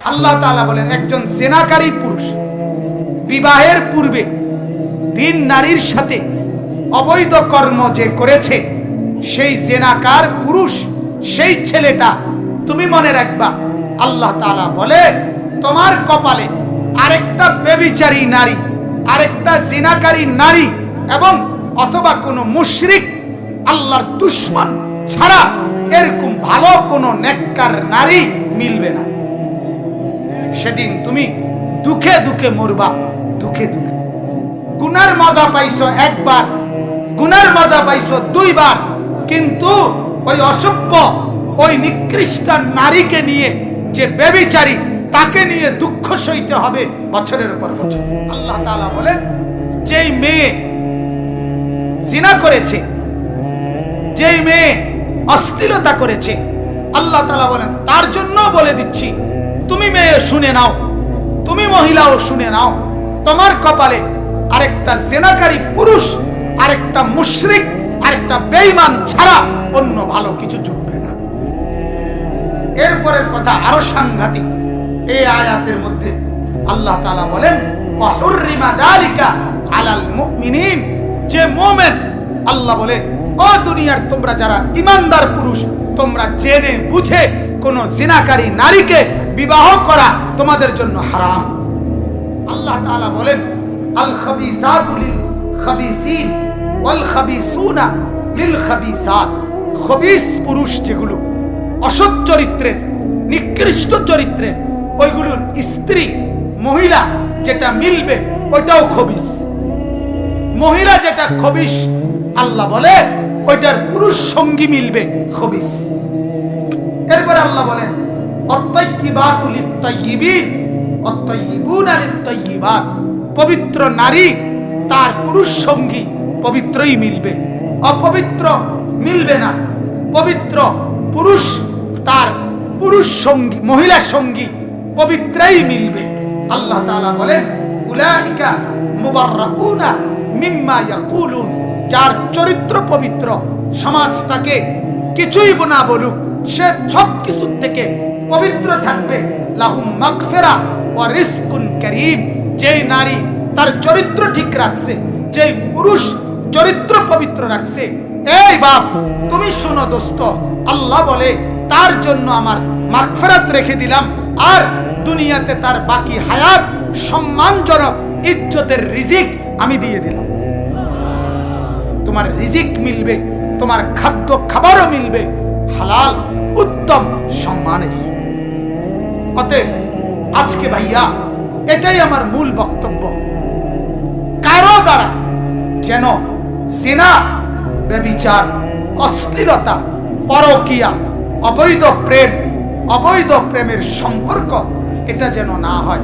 আল্লাহ তাআলা বলেন, একজন জেনাকারী পুরুষ বিবাহের পূর্বে তিন নারীর সাথে অবৈধ কর্ম যে করেছে, সেই জেনাকার পুরুষ, সেই ছেলেটা, তুমি মনে রাখবা, আল্লাহ তাআলা বলে, তোমার কপালে আরেকটা বেবিচারী নারী, আরেকটা জিনাকারী নারী এবং অথবা কোনো মুশরিক আল্লাহর দুশ্মন ছাড়া এরকম ভালো কোনো নেককার নারী মিলবে না। সেদিন তুমি দুঃখে দুঃখে মরবা, দুঃখে দুঃখে। গুনার মজা পাইছো একবার, গুনার মজা পাইছো দুইবার, কিন্তু ওই অসভ্য, ওই নিকৃষ্ট নারীকে নিয়ে যে বেবিচারী তাকে নিয়ে দুঃখ সইতে হবে বছরের পর বছর। আল্লাহ তাআলা বলেন, যেই মেয়ে জিনা করেছে, যেই মেয়ে অস্থিরতা করেছে, আল্লাহ তাআলা বলেন, তার জন্য বলে দিচ্ছি তুমি মেয়ে শুনে নাও। তুমি মহিলাও শুনে নাও। তোমার কপালে আরেকটা জেনাকারী পুরুষ, আরেকটা মুশরিক, আরেকটা বেঈমান ছাড়া অন্য ভালো কিছু জুটবে না। এরপরের কথা আরও সাংঘাতিক। এই আয়াতের মধ্যে আল্লাহ তাআলা বলেন, ওয়াহুররিমা যালিকা আলাল মুমিনিন। যে মুমিন, আল্লাহ বলে ও দুনিয়ার তোমরা যারা ইমানদার পুরুষ তোমরা জেনে বুঝে কোন জিনাকারী নারীকে বিবাহ করা তোমাদের জন্য হারাম। আল্লাহ বলেন, আল খাবিসিন ওয়াল খাবিসুনা লিল খাবিসাত। খবিস পুরুষ যেগুলো, অসৎ চরিত্রের, নিকৃষ্ট চরিত্রের, ওইগুলোর স্ত্রী, মহিলা যেটা মিলবে ওইটাও খবিস। মহিলা যেটা খবিস, আল্লাহ বলে ওইটার পুরুষ সঙ্গী মিলবে খবিস। এরপর আল্লাহ বলেন অত্তয়িবাতু লিত্তয়িবিন অত্তয়িবুনা লিত্তয়িবাত পবিত্র নারী, তার পুরুষ সঙ্গী পবিত্রই মিলবে। অপবিত্র মিলবে না। পবিত্র পুরুষ, তার পুরুষ সঙ্গী, মহিলা সঙ্গী পবিত্রই মিলবে। আল্লাহ তাআলা বলেন, উলাইকা মুবাররাউনা মিম্মা ইয়াকুলুন। যার চরিত্র পবিত্র, সমাজ তাকে কিছুই না বলুক, সে সব কিছু থেকে পবিত্র থাকবে। লাহুম মাগফিরা ওয়া রিজকুন কারীম। যেই নারী তার চরিত্র ঠিক রাখছে, যেই পুরুষ চরিত্র পবিত্র রাখছে, এই বাপ, তুমি শোনো দোস্ত, আল্লাহ বলে, তার জন্য আমার মাগফিরাত রেখে দিলাম, আর দুনিয়াতে তার বাকি হায়াত, সম্মানজনক, ইজ্জতের রিজিক আমি দিয়ে দিলাম। তোমার রিজিক মিলবে, তোমার খাদ্য খাবারও মিলবে, হালাল, উত্তম সম্মানের। অতএব আজকে ভাইয়া, এটাই আমার মূল বক্তব্য। কারও দ্বারা যেন সেনা, ব্যবিচার, অশ্লীলতা, পরকিয়া, অবৈধ প্রেম, অবৈধ প্রেমের সম্পর্ক এটা যেন না হয়।